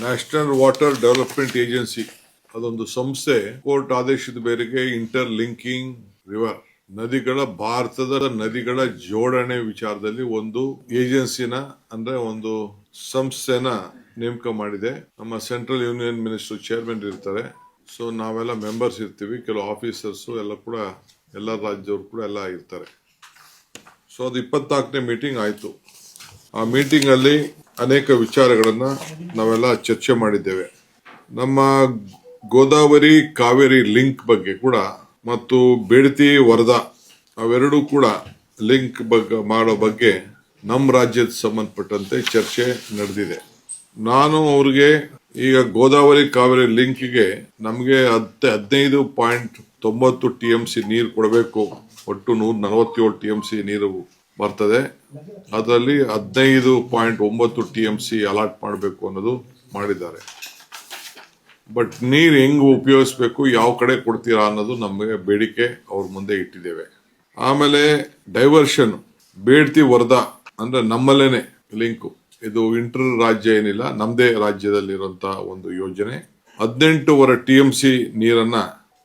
National water development agency ಅದೊಂದು ಸಂಸ್ಥೆ, court ಆದೇಶದ ಮೇರೆಗೆ ಇಂಟರ್ ಲಿಂಕಿಂಗ್ ರಿವರ್ ನದಿಗಳ, ಭಾರತದ ನದಿಗಳ ಜೋಡಣೆ ವಿಚಾರದಲ್ಲಿ ಒಂದು ಏಜೆನ್ಸಿನ ಅಂದ್ರೆ ಒಂದು ಸಂಸ್ಥೆನ ನೇಮಕ ಮಾಡಿದೆ. ನಮ್ಮ ಸೆಂಟ್ರಲ್ ಯೂನಿಯನ್ ಮಿನಿಸ್ಟರ್ ಚೇರ್ಮನ್ ಇರ್ತಾರೆ. ಸೊ ನಾವೆಲ್ಲ ಮೆಂಬರ್ಸ್ ಇರ್ತೀವಿ. ಕೆಲವು ಆಫೀಸರ್ಸ್ ಎಲ್ಲ ಕೂಡ, ಎಲ್ಲ ರಾಜ್ಯದವರು ಕೂಡ ಎಲ್ಲ ಇರ್ತಾರೆ. ಸೊ ಅದು ಇಪ್ಪತ್ನಾಲ್ಕನೇ ಮೀಟಿಂಗ್ ಆಯಿತು. ಆ ಮೀಟಿಂಗ್ ಅಲ್ಲಿ ಅನೇಕ ವಿಚಾರಗಳನ್ನ ನಾವೆಲ್ಲ ಚರ್ಚೆ ಮಾಡಿದ್ದೇವೆ. ನಮ್ಮ ಗೋದಾವರಿ ಕಾವೇರಿ ಲಿಂಕ್ ಬಗ್ಗೆ ಕೂಡ ಮತ್ತು ಬೇಡತಿ ವರದಾ ಅವೆರಡೂ ಕೂಡ ಲಿಂಕ್ ಬಗ್ಗೆ ಮಾಡೋ ಬಗ್ಗೆ ನಮ್ಮ ರಾಜ್ಯದ ಸಂಬಂಧಪಟ್ಟಂತೆ ಚರ್ಚೆ ನಡೆದಿದೆ. ನಾನು ಅವ್ರಿಗೆ ಈಗ ಗೋದಾವರಿ ಕಾವೇರಿ ಲಿಂಕ್ಗೆ ನಮಗೆ ಹತ್ತು ಹದಿನೈದು ಪಾಯಿಂಟ್ ತೊಂಬತ್ತು ಟಿ ಎಂ ಸಿ ನೀರು ಕೊಡಬೇಕು. ಒಟ್ಟು ನೂರ ನಲವತ್ತೇಳು ಟಿ ಎಂ ಸಿ ನೀರು ಬರ್ತದೆ. ಅದರಲ್ಲಿ ಹದಿನೈದು ಪಾಯಿಂಟ್ ಒಂಬತ್ತು ಟಿ ಎಂ ಸಿ ಅಲಾಟ್ ಮಾಡಬೇಕು ಅನ್ನೋದು ಮಾಡಿದ್ದಾರೆ. ಬಟ್ ನೀರು ಹೆಂಗೆ ಉಪಯೋಗಿಸ್ಬೇಕು, ಯಾವ ಕಡೆ ಕೊಡ್ತೀರಾ ಅನ್ನೋದು ನಮಗೆ ಬೇಡಿಕೆ ಅವ್ರ ಮುಂದೆ ಇಟ್ಟಿದ್ದೇವೆ. ಆಮೇಲೆ ಡೈವರ್ಷನ್, ಬೇಡ್ತಿ ವರ್ಧಾ ಅಂದ್ರೆ ನಮ್ಮಲ್ಲೇನೆ ಲಿಂಕು. ಇದು ಇಂಟರ್ ರಾಜ್ಯ ಏನಿಲ್ಲ ನಮ್ಮದೇ ರಾಜ್ಯದಲ್ಲಿರುವಂತಹ ಒಂದು ಯೋಜನೆ. ಹದಿನೆಂಟೂವರೆ ಟಿ ಎಂ ಸಿ ನೀರನ್ನ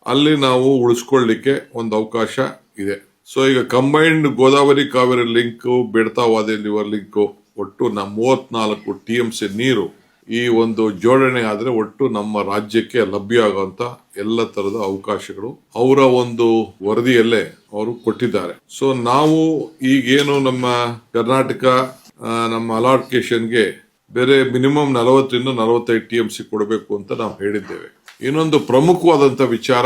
ಅಲ್ಲಿ ನಾವು ಉಳಿಸ್ಕೊಳ್ಳಿಕ್ಕೆ ಒಂದು ಅವಕಾಶ ಇದೆ. ಸೊ ಈಗ ಕಂಬೈನ್ಡ್ ಗೋದಾವರಿ ಕಾವೇರಿ ಲಿಂಕ್ ಬೆಡ್ತಾವಾದಿ ಲಿವರ್ ಲಿಂಕ್ ಒಟ್ಟು ನಮ್ಮ ಮೂವತ್ನಾಲ್ಕು ಟಿ ಎಂ ಸಿ ನೀರು ಈ ಒಂದು ಜೋಡಣೆ ಆದ್ರೆ ಒಟ್ಟು ನಮ್ಮ ರಾಜ್ಯಕ್ಕೆ ಲಭ್ಯ ಆಗುವಂತ ಎಲ್ಲ ತರದ ಅವಕಾಶಗಳು ಅವರ ಒಂದು ವರದಿಯಲ್ಲೇ ಅವರು ಕೊಟ್ಟಿದ್ದಾರೆ. ಸೊ ನಾವು ಈಗೇನು ನಮ್ಮ ಕರ್ನಾಟಕ ನಮ್ಮ ಅಲಾಟ್ಕೇಶನ್ಗೆ ಬೇರೆ ಮಿನಿಮಮ್ ನಲವತ್ತರಿಂದ ನಲವತ್ತೈದು ಟಿ ಎಂ ಸಿ ಕೊಡಬೇಕು ಅಂತ ನಾವು ಹೇಳಿದ್ದೇವೆ. ಇನ್ನೊಂದು ಪ್ರಮುಖವಾದಂತ ವಿಚಾರ,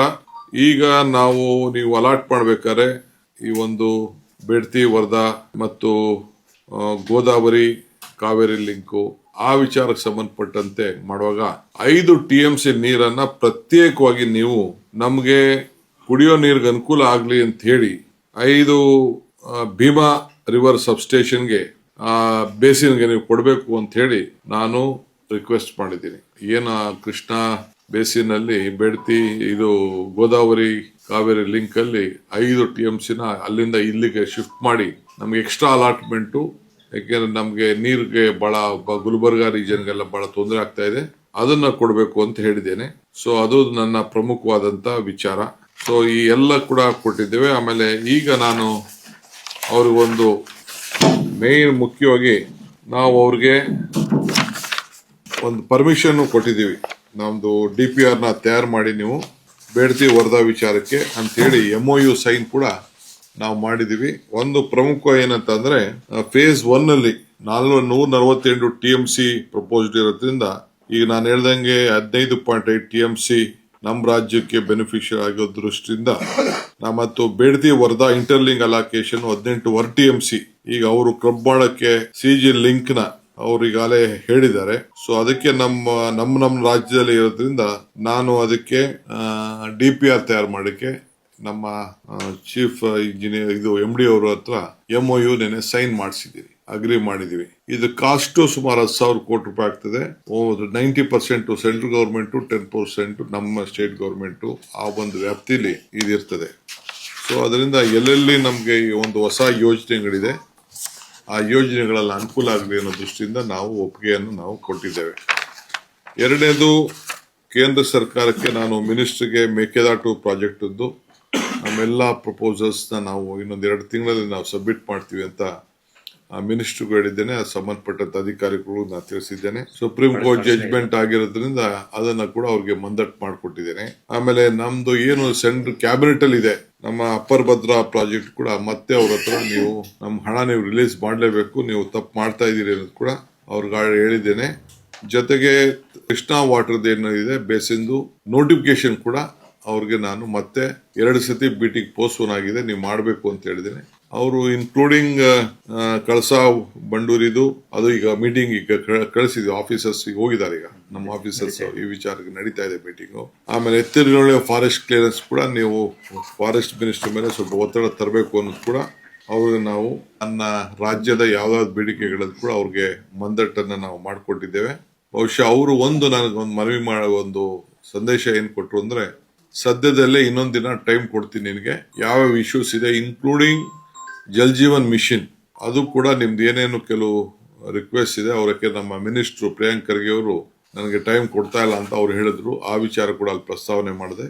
ಈಗ ನಾವು ನೀವು ಅಲಾಟ್ ಮಾಡ್ಬೇಕಾದ್ರೆ ಈ ಒಂದು ಬೆಡ್ತಿ, ವರ್ಧಾ ಮತ್ತು ಗೋದಾವರಿ ಕಾವೇರಿ ಲಿಂಕು ಆ ವಿಚಾರಕ್ಕೆ ಸಂಬಂಧಪಟ್ಟಂತೆ ಮಾಡುವಾಗ ಐದು ಟಿ ಎಂ ಸಿ ನೀರನ್ನ ಪ್ರತ್ಯೇಕವಾಗಿ ನೀವು ನಮಗೆ ಕುಡಿಯೋ ನೀರಿಗೆ ಅನುಕೂಲ ಆಗಲಿ ಅಂತ ಹೇಳಿ ಐದು ಭೀಮಾ ರಿವರ್ ಸಬ್ಸ್ಟೇಷನ್ಗೆ, ಆ, ಬೇಸಿನ್ಗೆ ನೀವು ಕೊಡಬೇಕು ಅಂತ ಹೇಳಿ ನಾನು ರಿಕ್ವೆಸ್ಟ್ ಮಾಡಿದ್ದೀನಿ. ಏನ ಕೃಷ್ಣ? ಬೇಸಿನಲ್ಲಿ ಬೆಡ್ತಿ ಇದು ಗೋದಾವರಿ ಕಾವೇರಿ ಲಿಂಕ್ ಅಲ್ಲಿ ಐದು ಟಿ ಎಂ ಸಿನ ಅಲ್ಲಿಂದ ಇಲ್ಲಿಗೆ ಶಿಫ್ಟ್ ಮಾಡಿ ನಮ್ಗೆ ಎಕ್ಸ್ಟ್ರಾ ಅಲಾಟ್ಮೆಂಟು, ಯಾಕೆಂದ್ರೆ ನಮ್ಗೆ ನೀರಿಗೆ ಬಹಳ ಗುಲ್ಬರ್ಗಾ ರೀಜನ್ಗೆಲ್ಲ ಬಹಳ ತೊಂದರೆ ಆಗ್ತಾ ಇದೆ. ಅದನ್ನ ಕೊಡಬೇಕು ಅಂತ ಹೇಳಿದ್ದೇನೆ. ಸೊ ಅದು ನನ್ನ ಪ್ರಮುಖವಾದಂತ ವಿಚಾರ. ಸೊ ಈ ಎಲ್ಲ ಕೂಡ ಕೊಟ್ಟಿದ್ದೇವೆ. ಆಮೇಲೆ ಈಗ ನಾನು ಅವ್ರಿಗೊಂದು ಮೇನ್ ಮುಖ್ಯವಾಗಿ ನಾವು ಅವ್ರಿಗೆ ಒಂದು ಪರ್ಮಿಷನ್ ಕೊಟ್ಟಿದ್ದೀವಿ. ನಮ್ದು ಡಿ ಪಿ ಆರ್ನ ತಯಾರು ಮಾಡಿ ನೀವು ಬೇಡ್ತಿ ವರದಾ ವಿಚಾರಕ್ಕೆ ಅಂತೇಳಿ ಎಂ ಒ ಯು ಸೈನ್ ಕೂಡ ನಾವು ಮಾಡಿದೀವಿ. ಒಂದು ಪ್ರಮುಖ ಏನಂತಂದ್ರೆ ಫೇಸ್ ಒನ್ ಅಲ್ಲಿ ನಾಲ್ಕು ನೂರ ನಲವತ್ತೆಂಟು ಟಿ ಎಂ ಸಿ ಪ್ರಪೋಸ್ಡ್ ಇರೋದ್ರಿಂದ ಈಗ ನಾನು ಹೇಳ್ದಂಗೆ ಹದಿನೈದು ಪಾಯಿಂಟ್ ಐದು ಟಿ ಎಂ ಸಿ ನಮ್ಮ ರಾಜ್ಯಕ್ಕೆ ಬೆನಿಫಿಷಿಯರ್ ಆಗೋ ದೃಷ್ಟಿಯಿಂದ ನಾ ಮತ್ತು ಬೇಡ್ತಿ ವರದಾ ಇಂಟರ್ಲಿಂಗ್ ಅಲಾಕೇಶನ್ ಹದಿನೆಂಟು ವರ್ ಟಿ ಎಂ ಸಿ ಈಗ ಅವರು ಕ್ಲಬ್ ಮಾಡಕ್ಕೆ ಸಿ ಜಿ ಲಿಂಕ್ ಅವ್ರು ಈಗಾಗಲೇ ಹೇಳಿದ್ದಾರೆ. ಸೊ ಅದಕ್ಕೆ ನಮ್ಮ ನಮ್ಮ ನಮ್ಮ ರಾಜ್ಯದಲ್ಲಿ ಇರೋದ್ರಿಂದ ನಾನು ಅದಕ್ಕೆ ಡಿ ಪಿ ಆರ್ ತಯಾರು ಮಾಡಕ್ಕೆ ನಮ್ಮ ಚೀಫ್ ಇಂಜಿನಿಯರ್ ಇದು ಎಂ ಡಿ ಅವರು ಹತ್ರ ಎಂ ಒ ಯು ನೆನೆ ಸೈನ್ ಮಾಡಿಸಿದ್ದೀವಿ ಅಗ್ರಿ ಮಾಡಿದೀವಿ ಇದು ಕಾಸ್ಟ್ ಸುಮಾರು ಹತ್ತು ಸಾವಿರ ಕೋಟಿ ರೂಪಾಯಿ ಆಗ್ತದೆ. Ninety percent central government ten percent ನಮ್ಮ ಸ್ಟೇಟ್ ಗೌರ್ಮೆಂಟ್ ಆ ಒಂದು ವ್ಯಾಪ್ತಿಲಿ ಇದಿರ್ತದೆ. ಸೊ ಅದರಿಂದ ಎಲ್ಲೆಲ್ಲಿ ನಮಗೆ ಈ ಒಂದು ಹೊಸ ಯೋಜನೆಗಳಿದೆ ಆ ಯೋಜನೆಗಳಲ್ಲಿ ಅನುಕೂಲ ಆಗಲಿ ಅನ್ನೋ ದೃಷ್ಟಿಯಿಂದ ನಾವು ಒಪ್ಪಿಗೆಯನ್ನು ನಾವು ಕೊಟ್ಟಿದ್ದೇವೆ. ಎರಡನೇದು ಕೇಂದ್ರ ಸರ್ಕಾರಕ್ಕೆ ನಾನು ಮಿನಿಸ್ಟ್ರಿಗೆ ಮೇಕೆದಾಟು ಪ್ರಾಜೆಕ್ಟ್ ನಮ್ಮೆಲ್ಲ ಪ್ರಪೋಸಲ್ಸ್ನ ನಾವು ಇನ್ನೊಂದು ಎರಡು ತಿಂಗಳಲ್ಲಿ ನಾವು ಸಬ್ಮಿಟ್ ಮಾಡ್ತೀವಿ ಅಂತ ಮಿನಿಸ್ಟ್ರಿಗೂ ಹೇಳಿದ್ದೇನೆ ಅದು ಸಂಬಂಧಪಟ್ಟಂತ ಅಧಿಕಾರಿಗಳು ನಾನು ತಿಳಿಸಿದ್ದೇನೆ. ಸುಪ್ರೀಂ ಕೋರ್ಟ್ ಜಡ್ಜ್ಮೆಂಟ್ ಆಗಿರೋದ್ರಿಂದ ಅದನ್ನು ಕೂಡ ಅವ್ರಿಗೆ ಮಂದಟ್ ಮಾಡಿಕೊಟ್ಟಿದ್ದೇನೆ. ಆಮೇಲೆ ನಮ್ಮದು ಏನು ಸೆಂಟ್ರ್ ಕ್ಯಾಬಿನೆಟ್ ಅಲ್ಲಿ ಇದೆ ನಮ್ಮ ಅಪ್ಪರ್ ಭದ್ರಾ ಪ್ರಾಜೆಕ್ಟ್ ಕೂಡ ಮತ್ತೆ ಅವ್ರ ಹತ್ರ ನೀವು ನಮ್ಮ ಹಣ ನೀವು ರಿಲೀಸ್ ಮಾಡಲೇಬೇಕು, ನೀವು ತಪ್ಪು ಮಾಡ್ತಾ ಇದ್ದೀರಿ ಅನ್ನೋದು ಕೂಡ ಅವ್ರಿಗೆ ಹೇಳಿದ್ದೇನೆ. ಜೊತೆಗೆ ಕೃಷ್ಣಾ ವಾಟರ್ದು ಏನಿದೆ ಬೇಸಿಂದು ನೋಟಿಫಿಕೇಶನ್ ಕೂಡ ಅವ್ರಿಗೆ ನಾನು ಮತ್ತೆ ಎರಡು ಸತಿ ಮೀಟಿಂಗ್ ಪೋಸ್ಟ್ಪೋನ್ ಆಗಿದೆ, ನೀವು ಮಾಡಬೇಕು ಅಂತ ಹೇಳಿದ್ದೇನೆ. ಅವರು ಇನ್ಕ್ಲೂಡಿಂಗ್ ಕಳಸಾ ಬಂಡೂರಿದು ಅದು ಈಗ ಮೀಟಿಂಗ್ ಈಗ ಕಳಿಸಿದ್ವಿ ಆಫೀಸರ್ಸ್ ಈಗ ಹೋಗಿದ್ದಾರೆ ಈಗ. ನಮ್ಮ ಆಫೀಸರ್ಸ್ ಈ ವಿಚಾರಕ್ಕೆ ನಡೀತಾ ಇದೆ ಮೀಟಿಂಗು ಆಮೇಲೆ ಎತ್ತಿನೊಳೆ ಫಾರೆಸ್ಟ್ ಕ್ಲಿಯರೆನ್ಸ್ ಕೂಡ ನೀವು ಫಾರೆಸ್ಟ್ ಮಿನಿಸ್ಟರ್ ಮೇಲೆ ಸ್ವಲ್ಪ ಒತ್ತಡ ತರಬೇಕು ಅನ್ನೋದು ಕೂಡ ಅವ್ರಿಗೆ ನಾವು ನನ್ನ ರಾಜ್ಯದ ಯಾವ್ದಾವ್ದು ಬೇಡಿಕೆಗಳಲ್ಲಿ ಕೂಡ ಅವ್ರಿಗೆ ಮಂದಟ್ಟನ್ನ ನಾವು ಮಾಡಿಕೊಟ್ಟಿದ್ದೇವೆ. ಬಹುಶಃ ಅವರು ಒಂದು ನನಗೊಂದು ಮನವಿ ಮಾಡೋ ಒಂದು ಸಂದೇಶ ಏನು ಕೊಟ್ಟರು ಅಂದ್ರೆ ಸದ್ಯದಲ್ಲೇ ಇನ್ನೊಂದು ದಿನ ಟೈಮ್ ಕೊಡ್ತೀನಿ ನಿನಗೆ. ಯಾವ್ಯಾವ ಇಶ್ಯೂಸ್ ಇದೆ ಇನ್ಕ್ಲೂಡಿಂಗ್ ಜಲ್ ಜೀವನ್ ಮಿಷನ್. ಅದು ಕೂಡ ನಿಮ್ದು ಏನೇನು ಕೆಲವು ರಿಕ್ವೆಸ್ಟ್ ಇದೆ, ಅವರಕ್ಕೆ ನಮ್ಮ ಮಿನಿಸ್ಟ್ರು ಪ್ರಿಯಾಂಕ್ ಖರ್ಗೆ ಅವರು ನನಗೆ ಟೈಮ್ ಕೊಡ್ತಾ ಇಲ್ಲ ಅಂತ ಅವ್ರು ಹೇಳಿದ್ರು. ಆ ವಿಚಾರ ಕೂಡ ಅಲ್ಲಿ ಪ್ರಸ್ತಾವನೆ ಮಾಡಿದೆ.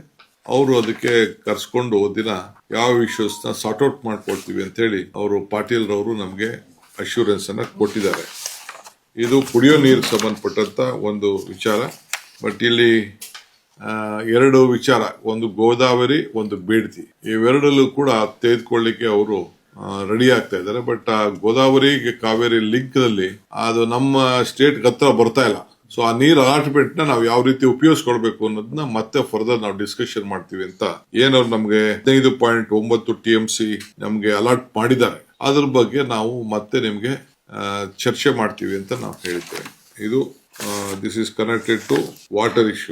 ಅವರು ಅದಕ್ಕೆ ಕರ್ಸ್ಕೊಂಡು ದಿನ ಯಾವ ಇಶ್ಯೂಸ್ನ ಸಾರ್ಟ್ ಔಟ್ ಮಾಡ್ಕೊಡ್ತೀವಿ ಅಂತ ಹೇಳಿ ಅವರು ಪಾಟೀಲ್ ರವರು ನಮಗೆ ಅಶ್ಯೂರೆನ್ಸ್ ಅನ್ನ ಕೊಟ್ಟಿದ್ದಾರೆ. ಇದು ಕುಡಿಯೋ ನೀರಿಗೆ ಸಂಬಂಧಪಟ್ಟಂತ ಒಂದು ವಿಚಾರ. ಬಟ್ ಇಲ್ಲಿ ಎರಡು ವಿಚಾರ. ಒಂದು ಗೋದಾವರಿ, ಒಂದು ಬೇಡ್ತಿ. ಇವೆರಡಲ್ಲೂ ಕೂಡ ತೆಗೆದುಕೊಳ್ಳಿಕ್ಕೆ ಅವರು ರೆಡಿ ಆಗ್ತಾ ಇದ್ದಾರೆ. ಬಟ್ ಆ ಗೋದಾವರಿ ಕಾವೇರಿ ಲಿಂಕ್ನಲ್ಲಿ ಅದು ನಮ್ಮ ಸ್ಟೇಟ್ ಹತ್ರ ಬರ್ತಾ ಇಲ್ಲ. ಸೊ ಆ ನೀರ್ ಅಲಾಟ್ಮೆಂಟ್ನ ನಾವು ಯಾವ ರೀತಿ ಉಪಯೋಗಿಸ್ಕೊಳ್ಬೇಕು ಅನ್ನೋದನ್ನ ಮತ್ತೆ ಫರ್ದರ್ ನಾವು ಡಿಸ್ಕಷನ್ ಮಾಡ್ತೀವಿ ಅಂತ ಏನವ್ರು ನಮ್ಗೆ ಹದಿನೈದು ಪಾಯಿಂಟ್ ಒಂಬತ್ತು ಟಿ ಎಂ ಸಿ ನಮ್ಗೆ ಅಲಾಟ್ ಮಾಡಿದ್ದಾರೆ. ಅದ್ರ ಬಗ್ಗೆ ನಾವು ಮತ್ತೆ ನಿಮ್ಗೆ ಚರ್ಚೆ ಮಾಡ್ತೀವಿ ಅಂತ ನಾವು ಹೇಳ್ತೇವೆ. ಇದು this is connected to water issue